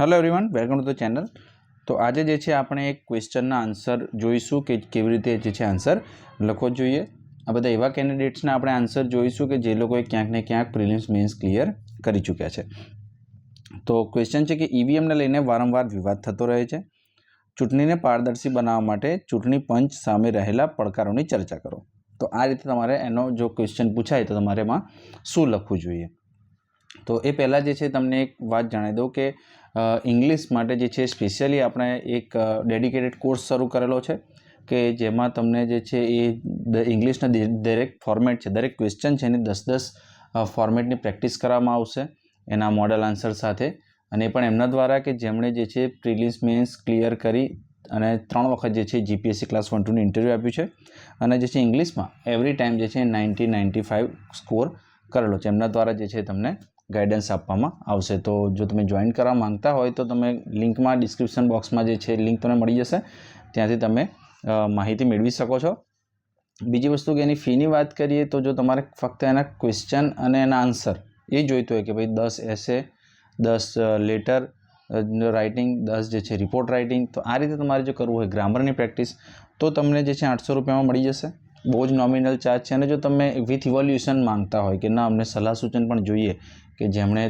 Hello everyone welcome to the channel તો આજે જે છે આપણે એક ક્વેશ્ચનના આન્સર જોઈશું કે કેવી રીતે જે છે આન્સર લખવો જોઈએ. આ બધા એવા કેન્ડિડેટ્સના આપણે આન્સર જોઈશું કે જે લોકોએ ક્યાંક ને ક્યાંક પ્રિલિમ્સ મેન્સ ક્લિયર કરી ચૂક્યા છે. તો ક્વેશ્ચન છે કે ઈવીએમને લઈને વારંવાર વિવાદ થતો રહે છે. ચૂંટણીને પારદર્શી બનાવવા માટે ચૂંટણી પંચ સામે રહેલા પડકારોની ચર્ચા કરો. તો આ રીતે તમારે એનો જો ક્વેશ્ચન પૂછાય તો તમારે એમાં શું લખવું જોઈએ? તો એ પહેલાં જે છે તમને એક વાત જણાવી દઉં કે ઇંગ્લિશ માટે જે છે સ્પેશિયલી આપણે એક ડેડિકેટેડ કોર્સ શરૂ કરેલો છે કે જેમાં તમને જે છે, એ ઇંગ્લિશના દરેક ફોર્મેટ છે, દરેક ક્વેશ્ચન છે, એની દસ દસ ફોર્મેટની પ્રેક્ટિસ કરવામાં આવશે એના મોડલ આન્સર સાથે. અને એ પણ એમના દ્વારા કે જેમણે જે છે પ્રિલિમ્સ મેન્સ ક્લિયર કરી અને ત્રણ વખત જે છે જીપીએસસી ક્લાસ વન ટુનું ઇન્ટરવ્યૂ આપ્યું છે. અને જે છે ઇંગ્લિશમાં એવરી ટાઈમ જે છે નાઇન્ટી નાઇન્ટી ફાઇવ સ્કોર કરેલો છે. એમના દ્વારા જે છે, તમને ગાઈડન્સ આપવામાં આવશે. તો જો તમે જોઈન કરવા માંગતા હોય તો તમે લિંકમાં ડિસ્ક્રિપ્શન બોક્સમાં જે છે લિંક તમને મળી જશે. ત્યાંથી તમે માહિતી મેળવી શકો છો. બીજી વસ્તુ કે એની ફીની વાત કરીએ તો જો તમારે ફક્ત એના ક્વેશ્ચન અને એના આન્સર એ જોઈતું હોય કે ભાઈ દસ એસે દસ લેટર રાઇટિંગ દસ જે છે રિપોર્ટ રાઇટિંગ તો આ રીતે તમારે જો કરવું હોય ગ્રામરની પ્રેક્ટિસ તો તમને જે છે આઠસો રૂપિયામાં મળી જશે. બહુ જ નોમિનલ ચાર્જ છે. અને જો તમે વિથ ઇવોલ્યુશન માંગતા હોય કે ના, અમને સલાહ સૂચન પણ જોઈએ કે જેમણે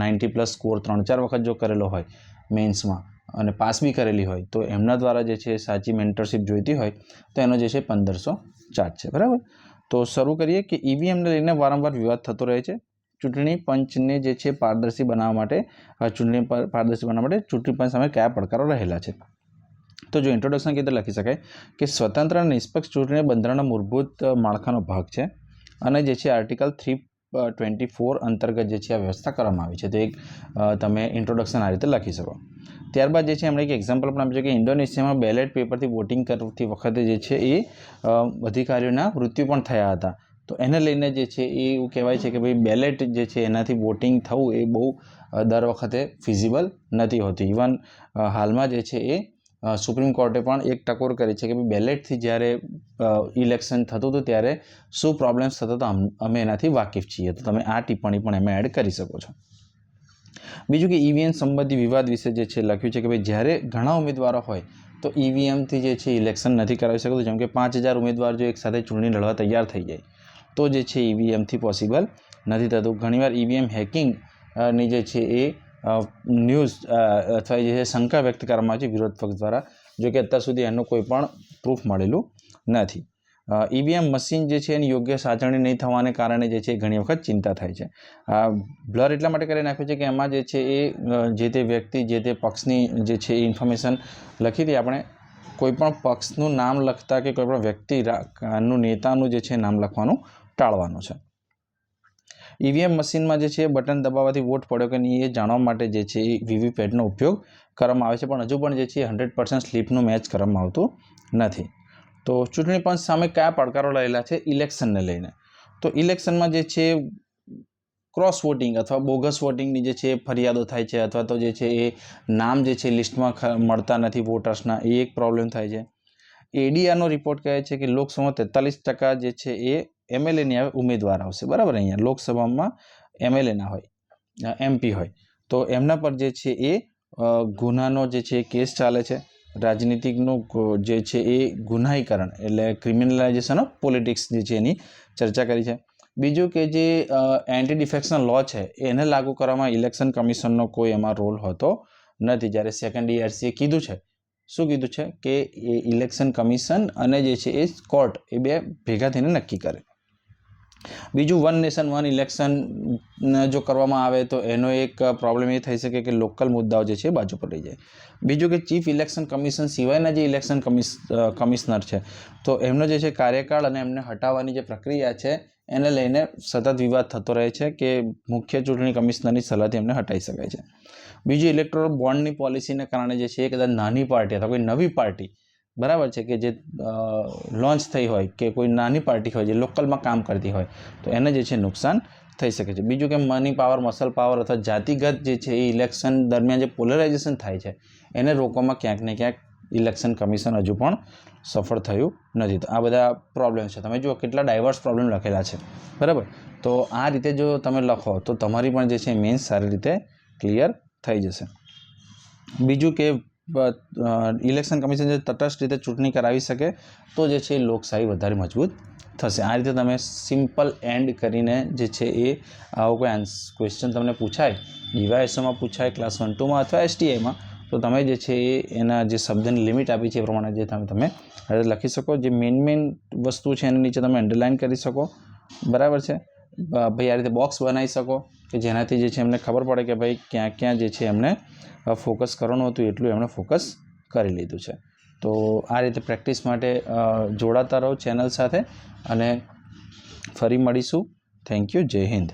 નાઇન્ટી પ્લસ સ્કોર ત્રણ ચાર વખત જો કરેલો હોય મેન્સમાં અને પાસ બી કરેલી હોય, તો એમના દ્વારા જે છે સાચી મેન્ટરશીપ જોઈતી હોય, તો એનો જે છે પંદરસો ચાર્જ છે. બરાબર? તો શરૂ કરીએ કે ઈવીએમને લઈને વારંવાર વિવાદ થતો રહે છે. ચૂંટણી પંચને જે છે પારદર્શી બનાવવા માટે ચૂંટણી પર પારદર્શી બનાવવા માટે ચૂંટણી પંચ સામે કયા પડકારો રહેલા છે? તો જો ઇન્ટ્રોડક્શન કીધે લખી શકાય કે સ્વતંત્ર અને નિષ્પક્ષ ચૂંટણી બંધારણના મૂળભૂત માળખાનો ભાગ છે. અને જે છે આર્ટિકલ થ્રી ટ્વેન્ટી ફોર અંતર્ગત જે છે આ વ્યવસ્થા કરવામાં આવી છે. તો એક તમે ઇન્ટ્રોડક્શન આ રીતે લખી શકો. ત્યારબાદ જે છે એમણે એક એક્ઝામ્પલ પણ આપ્યું છે કે ઇન્ડોનેશિયામાં બેલેટ પેપરથી વોટિંગ કરતી વખતે જે છે એ અધિકારીઓના મૃત્યુ પણ થયા હતા. તો એને લઈને જે છે એ એવું કહેવાય છે કે ભાઈ બેલેટ જે છે એનાથી વોટિંગ થવું એ બહુ દર વખતે ફિઝિબલ નથી હોતી. ઇવન હાલમાં જે છે એ સુપ્રીમ કોર્ટે પણ એક ટકોર કરી છે કે બેલેટથી જ્યારે ઇલેક્શન થતું હતું ત્યારે શું પ્રોબ્લેમ્સ થતો હતા અમ- એનાથી વાકેફ છીએ. તો તમે આ ટિપ્પણી પણ એમાં એડ કરી શકો છો. બીજું કે ઈવીએમ સંબંધી વિવાદ વિશે જે છે લખ્યું છે કે ભાઈ જ્યારે ઘણા ઉમેદવારો હોય તો ઈવીએમથી જે છે ઇલેક્શન નથી કરાવી શકતું. જેમ કે પાંચ હજાર ઉમેદવાર જો એક સાથે ચૂંટણી લડવા તૈયાર થઈ જાય, તો જે છે ઈવીએમથી પોસિબલ નથી થતું. ઘણીવાર ઈવીએમ હેકિંગની જે છે એ ન્યૂઝ અથવા જે છે, શંકા વ્યક્ત કરવામાં આવે છે વિરોધ પક્ષ દ્વારા, જો કે અત્યાર સુધી એનું કોઈ પણ પ્રૂફ મળેલું નથી. ઈવીએમ મશીન જે છે એની યોગ્ય સાચવણી નહીં થવાને કારણે જે છે ઘણી વખત ચિંતા થાય છે. બ્લર એટલા માટે કરી નાખ્યું છે કે એમાં જે છે એ જે તે વ્યક્તિ, જે તે પક્ષની જે છે એ ઇન્ફોર્મેશન લખી હતી, આપણે કોઈ પણ પક્ષનું નામ લખતા કે કોઈ પણ વ્યક્તિ નું નેતાનું જે છે નામ લખવાનું ટાળવાનું છે. ઈવીએમ મશીનમાં જે છે બટન દબાવવાથી વોટ પડ્યો કે નહીં એ જાણવા માટે જે છે, એ વીવીપેટનો ઉપયોગ કરવામાં આવે છે. પણ હજુ પણ જે છે હંડ્રેડ પર્સન્ટ સ્લીપનું મેચ કરવામાં આવતું નથી. તો ચૂંટણી પંચ સામે કયા પડકારો રહેલા છે, ઇલેક્શનને લઈને? તો ઇલેક્શનમાં જે છે, ક્રોસ વોટિંગ અથવા બોગસ વોટિંગની જે છે ફરિયાદો થાય છે અથવા તો જે છે, એ નામ જે છે લિસ્ટમાં મળતા નથી વોટર્સના, એ એક પ્રોબ્લેમ થાય છે. એડીઆરનો રિપોર્ટ કહે છે કે લોકસભામાં તેતાલીસ ટકા જે છે, એ એમએલએની આવે, ઉમેદવાર આવશે. બરાબર અહીંયા? લોકસભામાં એમએલએના હોય એમપી હોય. તો એમના પર જે છે એ ગુનાનો જે છે કેસ ચાલે છે. રાજનીતિકનું જે છે એ ગુનાહીકરણ એટલે ક્રિમિનલાઇઝેશન ઓફ પોલિટિક્સ જે છે એની ચર્ચા કરી છે. બીજું કે જે એન્ટી ડિફેક્શન લો છે, એને લાગુ કરવામાં ઇલેક્શન કમિશનનો કોઈ એમાં રોલ હોતો નથી. જ્યારે સેકન્ડ ઈઆરસીએ કીધું છે. શું કીધું છે? કે એ ઇલેક્શન કમિશન અને જે છે એ કોર્ટ એ બે ભેગા થઈને નક્કી કરે. બીજું વન નેશન વન ઇલેક્શન જો કરવામાં આવે તો એનો એક પ્રોબ્લેમ એ થઈ શકે કે લોકલ મુદ્દાઓ જે છે બાજુ પર રહી જાય. બીજું કે ચીફ ઇલેક્શન કમિશન સિવાયના જે ઇલેક્શન કમિશ કમિશનર છે, તો એમનો જે છે કાર્યકાળ અને એમને હટાવવાની જે પ્રક્રિયા છે, એને લઈને સતત વિવાદ થતો રહે છે કે મુખ્ય ચૂંટણી કમિશનરની સલાહથી એમને હટાવી શકાય છે. બીજું ઇલેક્ટ્રોલ બોન્ડની પોલિસીને કારણે જે છે એ કદાચ નાની પાર્ટી અથવા કોઈ નવી પાર્ટી બરાબર છે કે જે લોન્ચ થઈ હોય કે કોઈ નાની પાર્ટી હોય જે લોકલમાં કામ કરતી હોય, તો એને જે છે નુકસાન થઈ શકે છે. બીજું કે મની પાવર મસલ પાવર અથવા જાતિગત જે છે એ ઇલેક્શન દરમિયાન જે પોલરાઇઝેશન થાય છે, એને રોકવામાં ક્યાંક ને ક્યાંક ઇલેક્શન કમિશન હજુ પણ સફળ થયું નથી. તો આ બધા પ્રોબ્લેમ છે. તમે જુઓ કેટલા ડાયવર્સ પ્રોબ્લેમ લખેલા છે. બરાબર? તો આ રીતે જો તમે લખો, તો તમારી પણ જે છે મેન્સ સારી રીતે ક્લિયર થઈ જશે. બીજું કે ઇલેક્શન કમિશન જે તટસ્થ રીતે ચૂંટણી કરાવી શકે, તો જે છે એ લોકશાહી વધારે મજબૂત થશે. આ રીતે તમે સિમ્પલ એન્ડ કરીને જે છે એ આવો કોઈ ક્વેશ્ચન તમને પૂછાય, ડીવાયએસઓમાં પૂછાય, ક્લાસ વન ટુમાં અથવા એસટીઆઈમાં, તો તમે જે છે એ એના જે શબ્દની લિમિટ આપી છે એ પ્રમાણે જે તમે તમે લખી શકો. જે મેઇન મેઇન વસ્તુ છે એની નીચે તમે અંડરલાઇન કરી શકો. બરાબર છે? ભાઈ, આ રીતે બોક્સ બનાવી શકો કે જેનાથી જે છે એમને ખબર પડે કે ભાઈ, ક્યાં ક્યાં જે છે એમને ફોકસ કરવાનું હતું, એટલું એમણે ફોકસ કરી લીધું છે. તો આ રીતે પ્રેક્ટિસ માટે જોડાતા રહો ચેનલ સાથે અને ફરી મળીશું. થેન્ક યુ જય હિન્દ.